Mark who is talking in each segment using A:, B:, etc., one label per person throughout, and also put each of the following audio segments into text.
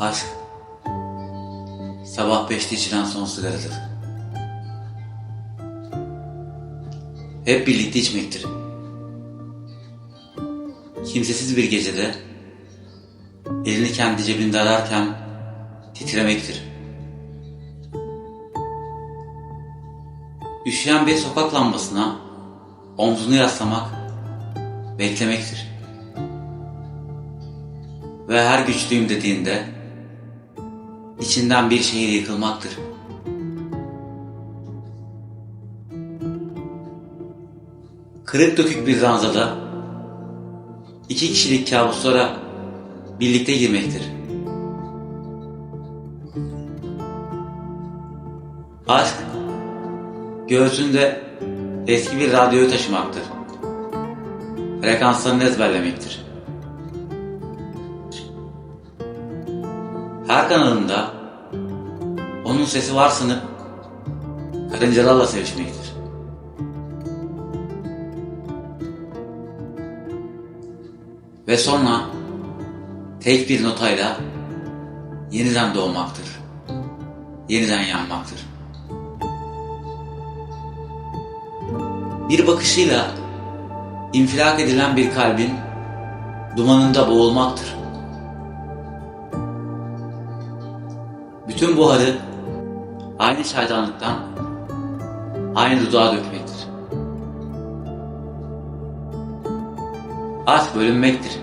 A: Aşk. Sabah beşte içilen son sigaradır. Hep birlikte içmektir. Kimsesiz bir gecede elini kendi cebinde ararken titremektir. Üşüyen bir sokak lambasına omzunu yaslamak beklemektir. Ve her güçlüyüm dediğinde içinden bir şehir yıkılmaktır. Kırık dökük bir ranzada iki kişilik kabuslara birlikte girmektir. Aşk göğsünde eski bir radyoyu taşımaktır. Frekanslarını ezberlemektir. Her kanalında onun sesi var sanıp karıncalarla sevişmektir. Ve sonra tek bir notayla yeniden doğmaktır. Yeniden yanmaktır. Bir bakışıyla infilak edilen bir kalbin dumanında boğulmaktır. Bütün buharı aynı çaydanlıktan aynı dudağa dökmektir. Aşk bölünmektir.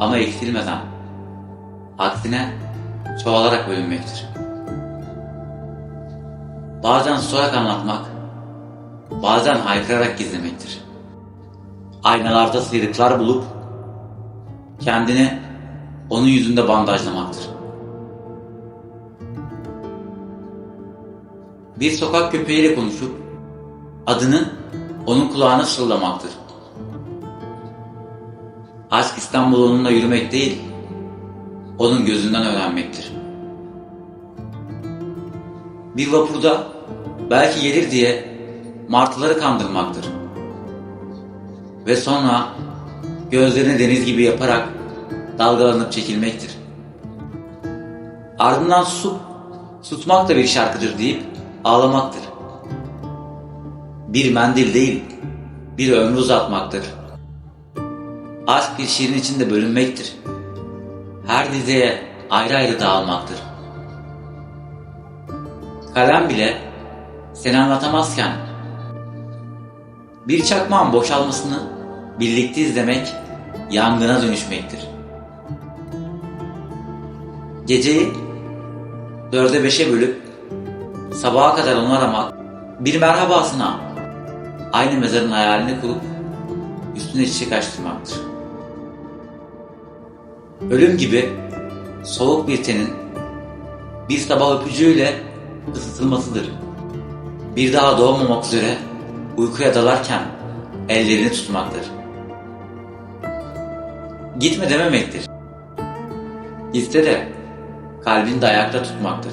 A: Ama eksilmeden, aksine çoğalarak bölünmektir. Bazen susarak anlatmak, bazen haykırarak gizlemektir. Aynalarda sıyrıklar bulup, kendini onun yüzünde bandajlamaktır. Bir sokak köpeğiyle konuşup, adını onun kulağına fısıldamaktır. Aşk İstanbul onunla yürümek değil, onun gözünden öğrenmektir. Bir vapurda belki gelir diye martıları kandırmaktır. Ve sonra gözlerini deniz gibi yaparak dalgalanıp çekilmektir. Ardından susup, susmak da bir şarkıdır deyip ağlamaktır. Bir mendil değil, bir ömrü uzatmaktır. Aşk bir şiirin içinde bölünmektir. Her dizeye ayrı ayrı dağılmaktır. Kalem bile seni anlatamazken bir çakmağın boşalmasını birlikte izlemek yangına dönüşmektir. Geceyi dörde beşe bölüp sabaha kadar onu aramak bir merhabasına aynı mezarın hayalini kurup üstüne çiçek açtırmaktır. Ölüm gibi soğuk bir tenin bir sabah öpücüğüyle ısıtılmasıdır. Bir daha doğmamak üzere uykuya dalarken ellerini tutmaktır. Gitme dememektir. İste de kalbini de ayakta tutmaktır.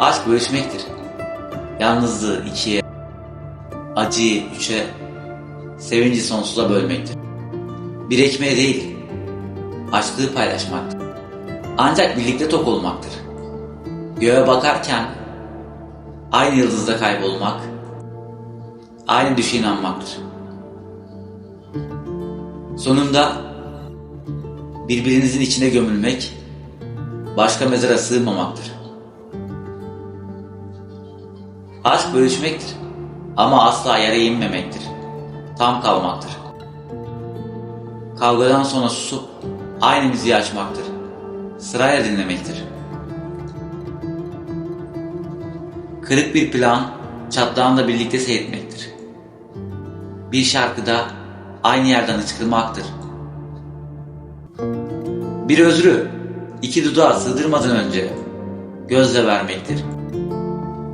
A: Aşk bölüşmektir. Yalnızlığı ikiye, acıyı üçe, sevinci sonsuza bölmektir. Bir ekmeğe değil, açlığı paylaşmaktır. Ancak birlikte tok olmaktır. Göğe bakarken aynı yıldızda kaybolmak, aynı düşe inanmaktır. Sonunda birbirinizin içine gömülmek, başka mezara sığmamaktır. Aşk bölüşmektir ama asla yere inmemektir. Tam kalmaktır. Kavgadan sonra susup aynı müziği açmaktır. Sırayla dinlemektir. Kırık bir plan çatlağında birlikte seyretmektir. Bir şarkıda aynı yerden hıçkırmaktır. Bir özrü iki dudağa sığdırmadan önce gözle vermektir.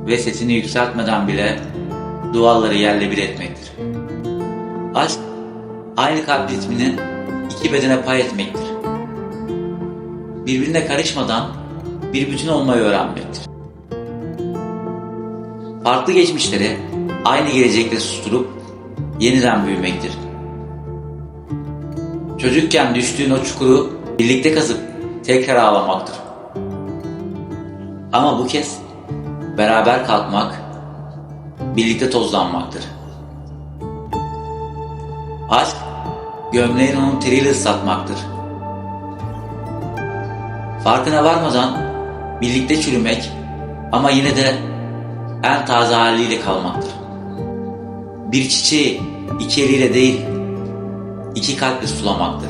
A: Ve sesini yükseltmeden bile duaları yerle bir etmektir. Aşk aynı kalp ritmini iki bedene pay etmektir. Birbirine karışmadan bir bütün olmayı öğrenmektir. Farklı geçmişleri aynı gelecekte susturup yeniden büyümektir. Çocukken düştüğün o çukuru birlikte kazıp tekrar ağlamaktır. Ama bu kez beraber kalkmak, birlikte tozlanmaktır. Aşk, gömleğini onun teriyle ıslatmaktır. Farkına varmadan birlikte çürümek ama yine de en taze haliyle kalmaktır. Bir çiçeği iki eliyle değil, iki kalple sulamaktır.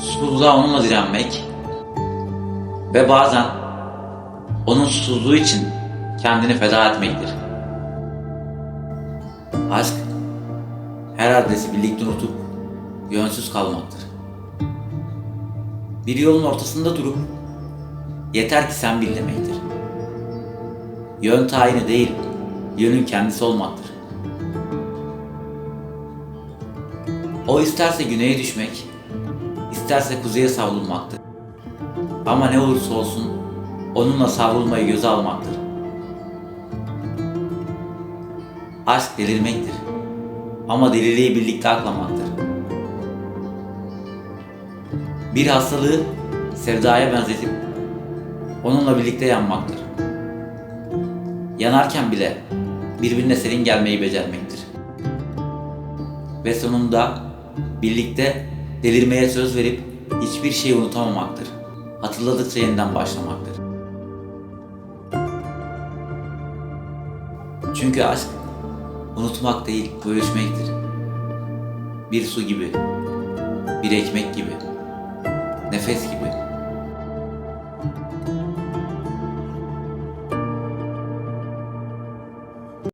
A: Susuzluğa onunla direnmek ve bazen onun susuzluğu için kendini feda etmektir. Aşk her adresi birlikte unutup yönsüz kalmaktır. Bir yolun ortasında durup yeter ki sen bil demektir. Yön tayini değil, yönün kendisi olmaktır. O isterse güneye düşmek, isterse kuzeye savrulmaktır. Ama ne olursa olsun onunla savrulmayı göze almaktır. Aşk delirmektir. Ama deliliği birlikte aklamaktır. Bir hastalığı sevdaya benzetip onunla birlikte yanmaktır. Yanarken bile birbirine serin gelmeyi becermektir. Ve sonunda birlikte delirmeye söz verip hiçbir şeyi unutamamaktır. Hatırladıkça yeniden başlamaktır. Çünkü aşk unutmak değil, bölüşmektir. Bir su gibi, bir ekmek gibi, nefes gibi.